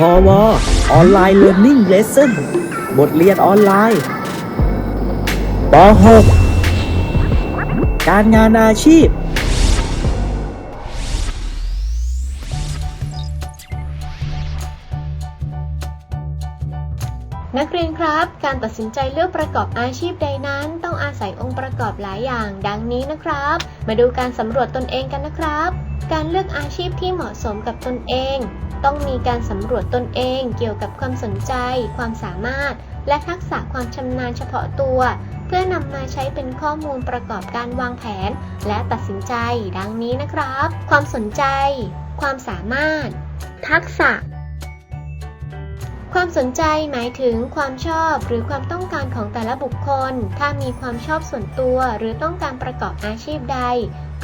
พอวออนไลน์เรียน i ิ g เลส s o n บทเรียนออนไลน์ป .6 การงานอาชีพ นักเรียนครับ การตัดสินใจเลือกประกอบอาชีพใดนั้น ต้องอาศัยองค์ประกอบหลายอย่าง ดังนี้นะครับ มาดูการสำรวจตนเองกันนะครับ การเลือกอาชีพที่เหมาะสมกับตนเอง ต้องมีการสำรวจตนเองเกี่ยวกับความสนใจ ความสามารถ และทักษะความชำนาญเฉพาะตัว เพื่อนำมาใช้เป็นข้อมูลประกอบการวางแผน และตัดสินใจ ดังนี้นะครับ ความสนใจ ความสามารถ ทักษะ ความสนใจหมายถึงความชอบหรือความต้องการของแต่ละบุคคล ถ้ามีความชอบส่วนตัวหรือต้องการประกอบอาชีพใด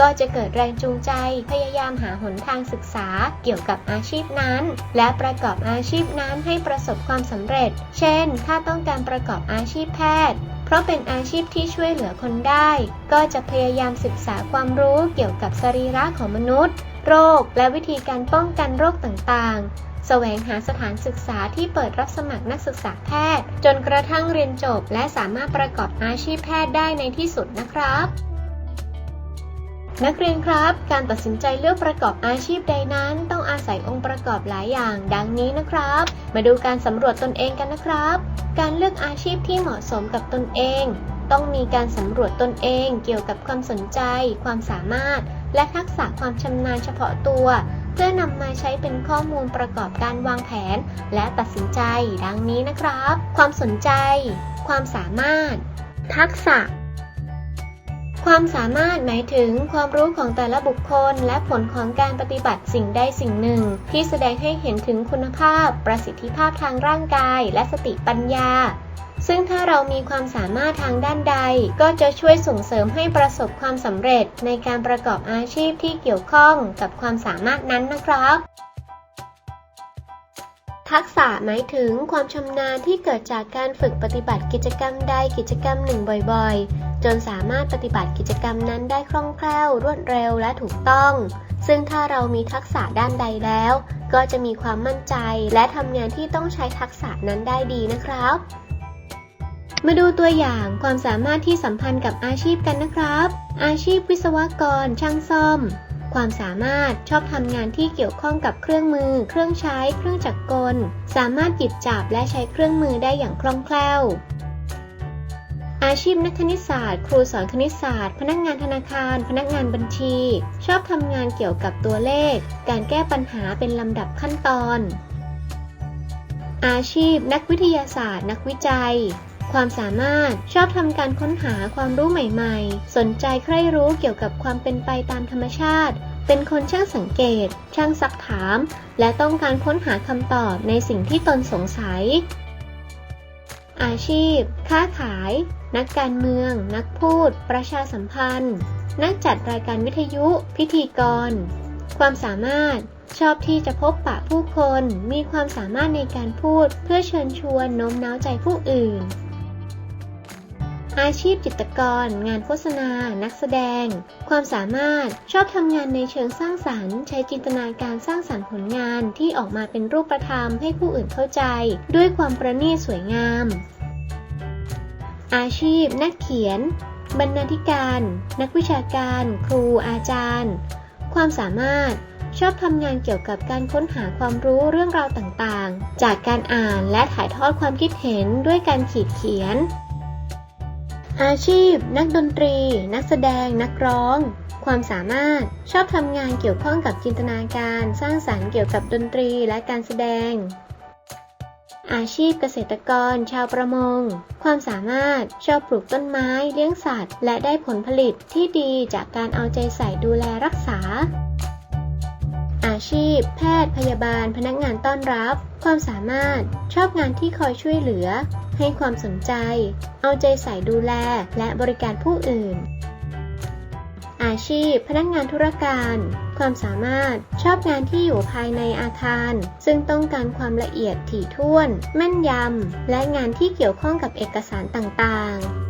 ก็จะเกิดแรงจูงใจ พยายามหาหนทางศึกษาเกี่ยวกับอาชีพนั้น และประกอบอาชีพนั้นให้ประสบความสำเร็จ เช่น ถ้าต้องการประกอบอาชีพแพทย์ เพราะเป็นอาชีพที่ช่วยเหลือคนได้ ก็จะพยายามศึกษาความรู้เกี่ยวกับสรีระของมนุษย์ โรค และวิธีการป้องกันโรคต่างๆ แสวงหาสถานศึกษาที่เปิดรับสมัครนักศึกษาแพทย์ จนกระทั่งเรียนจบ และสามารถประกอบอาชีพแพทย์ได้ในที่สุดนะครับ นักเรียนครับ การตัดสินใจเลือกประกอบอาชีพใดนั้น ต้องอาศัยองค์ประกอบหลายอย่าง ดังนี้นะครับ มาดูการสำรวจตนเองกันนะครับ การเลือกอาชีพที่เหมาะสมกับตนเอง ต้องมีการสำรวจตนเองเกี่ยวกับความสนใจ ความสามารถ และทักษะความชำนาญเฉพาะตัว เพื่อนำมาใช้เป็นข้อมูลประกอบการวางแผน และตัดสินใจดังนี้นะครับ ความสนใจ ความสามารถ ทักษะ ความสามารถหมายถึงความรู้ของแต่ละบุคคล และผลของการปฏิบัติสิ่งใดสิ่งหนึ่ง ที่แสดงให้เห็นถึงคุณภาพ ประสิทธิภาพทางร่างกาย และสติปัญญา ซึ่งถ้าเรามีความสามารถทางด้านใด ก็จะช่วยส่งเสริมให้ประสบความสำเร็จในการประกอบอาชีพที่เกี่ยวข้องกับความสามารถนั้นนะครับ ทักษะหมายถึงความชำนาญที่เกิดจากการฝึกปฏิบัติกิจกรรมใดกิจกรรมหนึ่งบ่อยๆ จนสามารถปฏิบัติกิจกรรมนั้นได้คล่องแคล่ว รวดเร็วและถูกต้อง ซึ่งถ้าเรามีทักษะด้านใดแล้ว ก็จะมีความมั่นใจ และทำงานที่ต้องใช้ทักษะนั้นได้ดีนะครับ มาดูตัวอย่างความสามารถที่สัมพันธ์กับอาชีพกันนะครับ อาชีพวิศวกร ช่างซ่อม ความสามารถชอบทำงานที่เกี่ยวข้องกับเครื่องมือ เครื่องใช้ เครื่องจักรกล สามารถหยิบจับและใช้เครื่องมือได้อย่างคล่องแคล่ว อาชีพนักคณิตศาสตร์ ครูสอนคณิตศาสตร์ พนักงานธนาคาร พนักงานบัญชี ชอบทำงานเกี่ยวกับตัวเลข การแก้ปัญหาเป็นลำดับขั้นตอน อาชีพนักวิทยาศาสตร์ นักวิจัย ความสามารถ ชอบทำการค้นหาความรู้ใหม่ๆ สนใจใคร่รู้เกี่ยวกับความเป็นไปตามธรรมชาติ เป็นคนช่างสังเกต ช่างซักถาม และต้องการค้นหาคำตอบในสิ่งที่ตนสงสัย อาชีพ ค้าขาย นักการเมือง นักพูด ประชาสัมพันธ์ นักจัดรายการวิทยุ พิธีกร ความสามารถชอบที่จะพบปะผู้คน มีความสามารถในการพูดเพื่อเชิญชวนโน้มน้าวใจผู้อื่น อาชีพจิตรกร งานโฆษณา นักแสดง ความสามารถ ชอบทำงานในเชิงสร้างสรรค์ ใช้จินตนาการสร้างสรรค์ผลงานที่ออกมาเป็นรูปธรรมให้ผู้อื่นเข้าใจ ด้วยความประณีตสวยงาม อาชีพ นักเขียน บรรณาธิการ นักวิชาการ ครู อาจารย์ ความสามารถชอบทำงานเกี่ยวกับการค้นหาความรู้เรื่องราวต่างๆ จากการอ่านและถ่ายทอดความคิดเห็นด้วยการขีดเขียน อาชีพ นักดนตรี นักแสดง นักร้อง ความสามารถ ชอบทำงานเกี่ยวข้องกับจินตนาการ สร้างสรรค์เกี่ยวกับดนตรีและการแสดง อาชีพเกษตรกร ชาวประมง ความสามารถ ชอบปลูกต้นไม้ เลี้ยงสัตว์ และได้ผลผลิตที่ดีจากการเอาใจใส่ดูแลรักษา อาชีพ แพทย์ พยาบาล พนักงานต้อนรับ ความสามารถ ชอบงานที่คอยช่วยเหลือ ให้ความสนใจ เอาใจใส่ดูแล และบริการผู้อื่น อาชีพ พนักงานธุรการ ความสามารถ ชอบงานที่อยู่ภายในอาคาร ซึ่งต้องการความละเอียดถี่ถ้วน แม่นยำ และงานที่เกี่ยวข้องกับเอกสารต่างๆ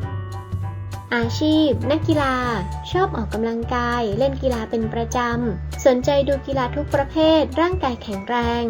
อาชีพ นักกีฬา ชอบออกกำลังกาย เล่นกีฬาเป็นประจำ สนใจดูกีฬาทุกประเภท ร่างกายแข็งแรง